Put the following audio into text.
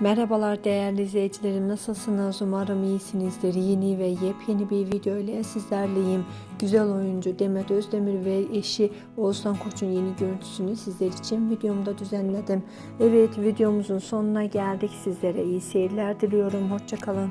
Merhabalar değerli izleyicilerim nasılsınız? Umarım iyisinizdir. Yeni ve yepyeni bir video ile sizlerleyim. Güzel oyuncu Demet Özdemir ve eşi Oğuzhan Koç'un yeni görüntüsünü sizler için videomda düzenledim. Evet videomuzun sonuna geldik. Sizlere iyi seyirler diliyorum. Hoşçakalın